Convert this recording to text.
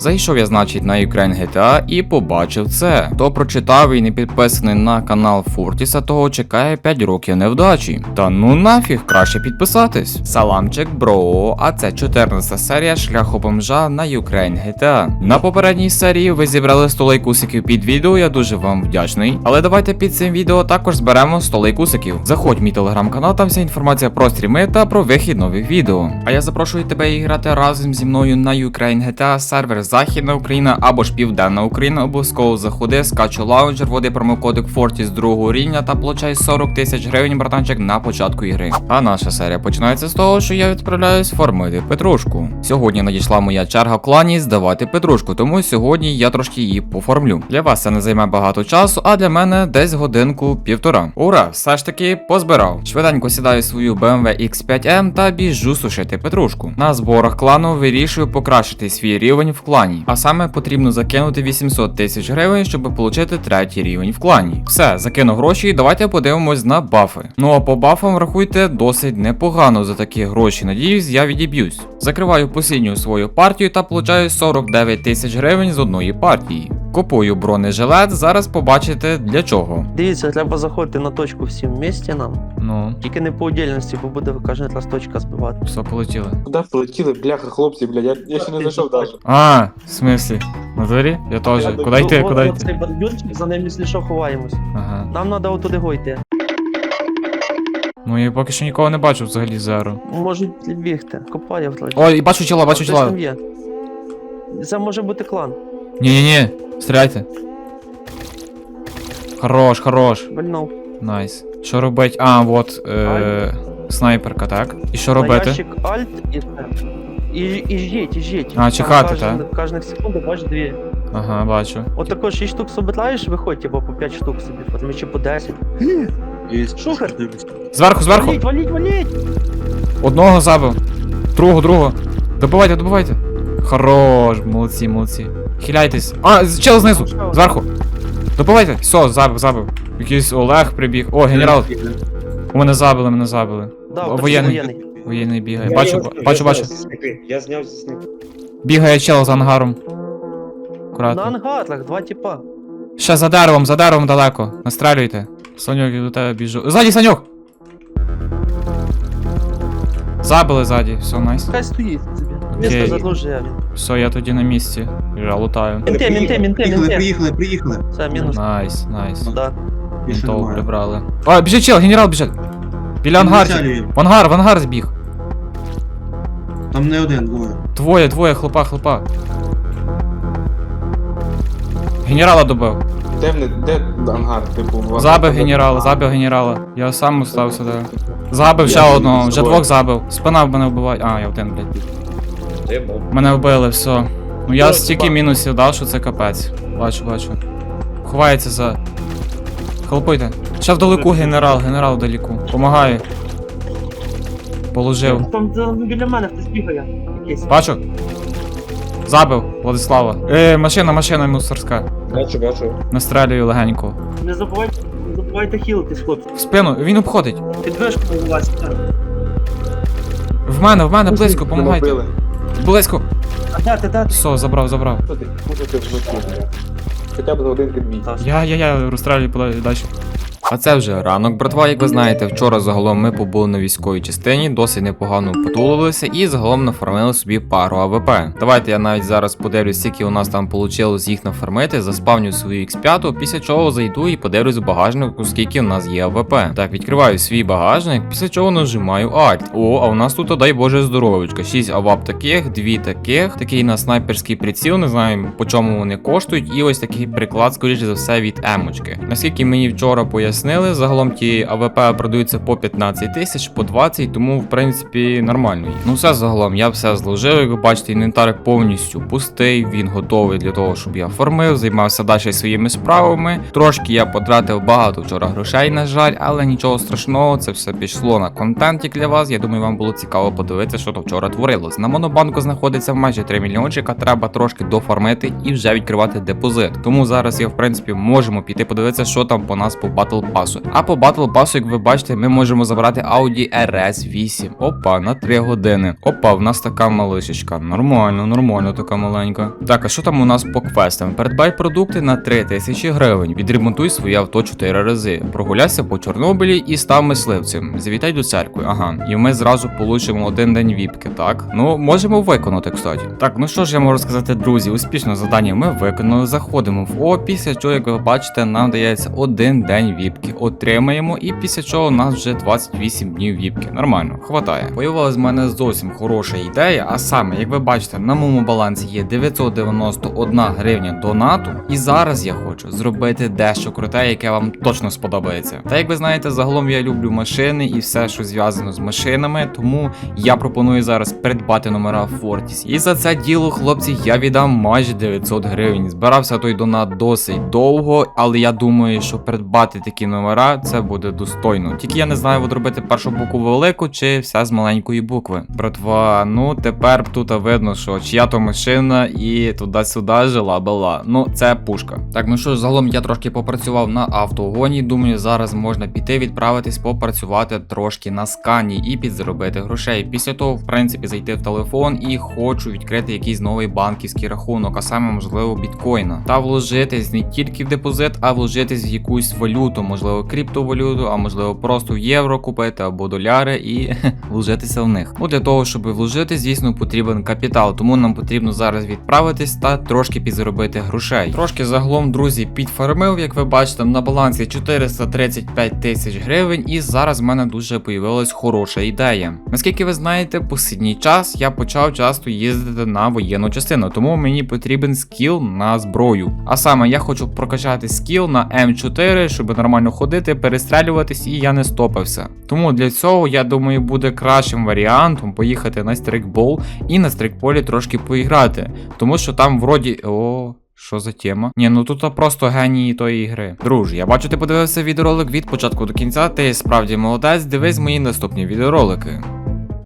Зайшов я, значить, на Ukraine GTA і побачив це. Хто прочитав і не підписаний на канал Фуртіса, того чекає 5 років невдачі. Та ну нафіг, краще підписатись. Саламчик, бро, а це 14 серія шляху бомжа на Ukraine GTA. На попередній серії ви зібрали 100 лайкусиків під відео, я дуже вам вдячний. Але давайте під цим відео також зберемо 100 лайкусиків. Заходь в мій телеграм-канал, там вся інформація про стріми та про вихід нових відео. А я запрошую тебе і грати разом зі мною на Ukraine GTA сервер Західна Україна або ж Південна Україна. Обов'язково заходи, скачу лаунчер, вводи промокодик Fortis з другого рівня та получай 40 тисяч гривень, братанчик, на початку ігри. А наша серія починається з того, що я відправляюсь фармити петрушку. Сьогодні надійшла моя черга в клані здавати петрушку, тому сьогодні я трошки її поформлю. Для вас це не займе багато часу, а для мене десь годинку півтора. Ура, все ж таки позбирав. Швиденько сідаю свою BMW X5M та біжу сушити петрушку. На зборах клану вирішую покращити свій рівень в клані. А саме потрібно закинути 800 тисяч гривень, щоб отримати третій рівень в клані. Все, закину гроші і давайте подивимось на бафи. Ну а по бафам рахуйте досить непогано за такі гроші. Надіюсь, я відіб'юсь. Закриваю посінню свою партію та получаю 49 тисяч гривень з одної партії. Купую бронежилет, зараз побачите для чого. Дивіться, треба заходити на точку всі вместе нам. Ну, Тільки не по отдельності, бо буде кожен раз точка збивати. все полетіли. Куда полетіли, бляха, хлопці, блядь, я, я ще не зайшов даже. А, в смислі? На дворі? Я теж. Я Куди йти, куди йти? Цей бордюрчик, за ним, якщо що, ховаємось. Ага. Нам треба отуди го йти. Ну я поки що нікого не бачу взагалі зеро. Можуть бігти. Копає в точці. Ой, бачу тіла, бачу Хтось тіла. є. Це може бути клан. Ні-ні-ні, стріляйте. Хорош, хорош. Вальнув. Найс. Що робить? А, от е, снайперка, так? І що робити? ящик Alt і. І, і ждіть, і ждіть. А, чекати, так? Кожних секунд бачиш дві. Ага, бачу. От також 6 штук собираєш, виходь, або по 5 штук собі, потім чи по 10. Шухер! Зверху, зверху! Валіть, валіть, валіть! Одного забив. Другого, другого. Добивайте, добивайте. Хорош, молодці, молодці. Хиляйтесь. А, чел знизу, зверху. Добивайте. Все, забив, забив. Якийсь Олег прибіг. О, генерал. У мене забили, мене забили. Да, О, воєнний. воєнний. Воєнний бігає. Бачу, бачу, бачу. Я зняв зі снайпи. Бігає чел за ангаром. На Акуратно. ангатлах, два типа. Ще за деревом, за деревом далеко. Настрелюйте. Саньок, я до тебе біжу. Ззаді, Саньок! Забили ззаді, все, найс. Хай стоїть собі. Окей. Місто. Все, я тоді на місці. Я лутаю. Мінте, мінте, мінте, Приїхали, мінте. приїхали, приїхали. Це мінус. Найс, найс. Да. Більше Мінтов немає. прибрали. О, біжить чел, генерал біжить. Біля ангарки. В ангар, в ангар збіг. Там не один, двоє. Двоє, двоє, хлопа, хлопа. Генерала добив. Де, в де ангар, типу? в- Забив генерала, забив генерала. Я сам устав сюди. Забив ще одного, вже двох забив. Спина в мене вбиває. А, я один, блядь. Мене вбили, все. Ну я стільки мінусів дав, що це капець. Бачу, бачу. Ховається за. Хлопуйте. Ще вдалеку генерал, генерал вдалеку. Помагаю. Положив. Там біля мене хтось бігає. Якийсь. Бачу. Забив Владислава. Е, машина, машина мусорська. Бачу, бачу. Настрелюю легенько. Не забувайте, не забувайте хілитись, хлопці. В спину, він обходить. Підвижку у вас. В мене, в мене, близько, помагайте. Били. Близько. А дати, дати. Все, забрав, забрав. Що ти? Влетіти. Хоча б на годинки дві. Я, я, я розстрілюю подалі далі. А це вже ранок, братва. Як ви знаєте, вчора загалом ми побули на військовій частині, досить непогано потулилися і загалом нафармили собі пару АВП. Давайте я навіть зараз подивлюсь, скільки у нас там вийшло їх нафармити, заспавню свою X5, після чого зайду і подивлюсь в багажнику, скільки у нас є АВП. Так, відкриваю свій багажник, після чого нажимаю Alt. О, а у нас тут, дай Боже, здоровечка. 6 авап таких, 2 таких, такий на снайперський приціл, не знаю по чому вони коштують, і ось такий приклад, скоріше за все, від емочки. Наскільки мені вчора пояснили, загалом ті АВП продаються по 15 тисяч, по 20, тому в принципі нормально. Ну все загалом, я все зложив. Як ви бачите, інвентар повністю пустий. Він готовий для того, щоб я формив, займався далі своїми справами. Трошки я потратив багато вчора грошей, на жаль, але нічого страшного, це все пішло на контентик для вас. Я думаю, вам було цікаво подивитися, що то вчора творилось. На монобанку знаходиться майже 3 мільйончика, треба трошки дофармити і вже відкривати депозит. Тому зараз я в принципі можемо піти подивитися, що там по нас по батл Pass. А по Battle Pass, як ви бачите, ми можемо забрати Audi RS8. Опа, на 3 години. Опа, в нас така малишечка. Нормально, нормально, така маленька. Так, а що там у нас по квестам? Передбай продукти на 3000 гривень. Відремонтуй своє авто 4 рази. Прогуляйся по Чорнобилі і став мисливцем. Завітай до церкви. Ага. І ми зразу получимо один день віпки, так? Ну, можемо виконати, кстати. Так, ну що ж я можу сказати, друзі, успішно завдання ми виконали. Заходимо в О, після чого, як ви бачите, нам дається один день віпки. Отримаємо, і після чого у нас вже 28 днів віпки. Нормально, хватає. Появилась в мене зовсім хороша ідея, а саме, як ви бачите, на моєму балансі є 991 гривня донату. І зараз я хочу зробити дещо круте, яке вам точно сподобається. Та як ви знаєте, загалом я люблю машини і все, що зв'язано з машинами, тому я пропоную зараз придбати номера Fortis. І за це діло, хлопці, я віддам майже 900 гривень. Збирався той донат досить довго, але я думаю, що придбати такі номера це буде достойно. Тільки я не знаю, от робити першу букву велику чи вся з маленької букви. Братва, ну тепер тут видно, що чия то машина і туди-сюди жила була. Ну, це пушка. Так, ну що загалом я трошки попрацював на автогоні. Думаю, зараз можна піти відправитись, попрацювати трошки на скані і підзаробити грошей. Після того, в принципі, зайти в телефон і хочу відкрити якийсь новий банківський рахунок, а саме можливо біткоїна. Та вложитись не тільки в депозит, а вложитись в якусь валюту, можливо, криптовалюту, а можливо просто в євро купити або доляри і вложитися в них. Ну для того, щоб вложити, звісно, потрібен капітал, тому нам потрібно зараз відправитись та трошки підзаробити грошей. Трошки загалом, друзі, підфармив, як ви бачите, на балансі 435 тисяч гривень, і зараз в мене дуже появилась хороша ідея. Наскільки ви знаєте, посідній час я почав часто їздити на воєнну частину, тому мені потрібен скіл на зброю. А саме я хочу прокачати скіл на М4, щоб нормально ходити, перестрелюватись, і я не стопився. Тому для цього я думаю буде кращим варіантом поїхати на стрикбол і на стрикполі трошки поіграти. Тому що там вроді. О. Що за тема? Ні, ну тут просто генії тої ігри. Друже, я бачу, ти подивився відеоролик від початку до кінця. Ти справді молодець. Дивись мої наступні відеоролики.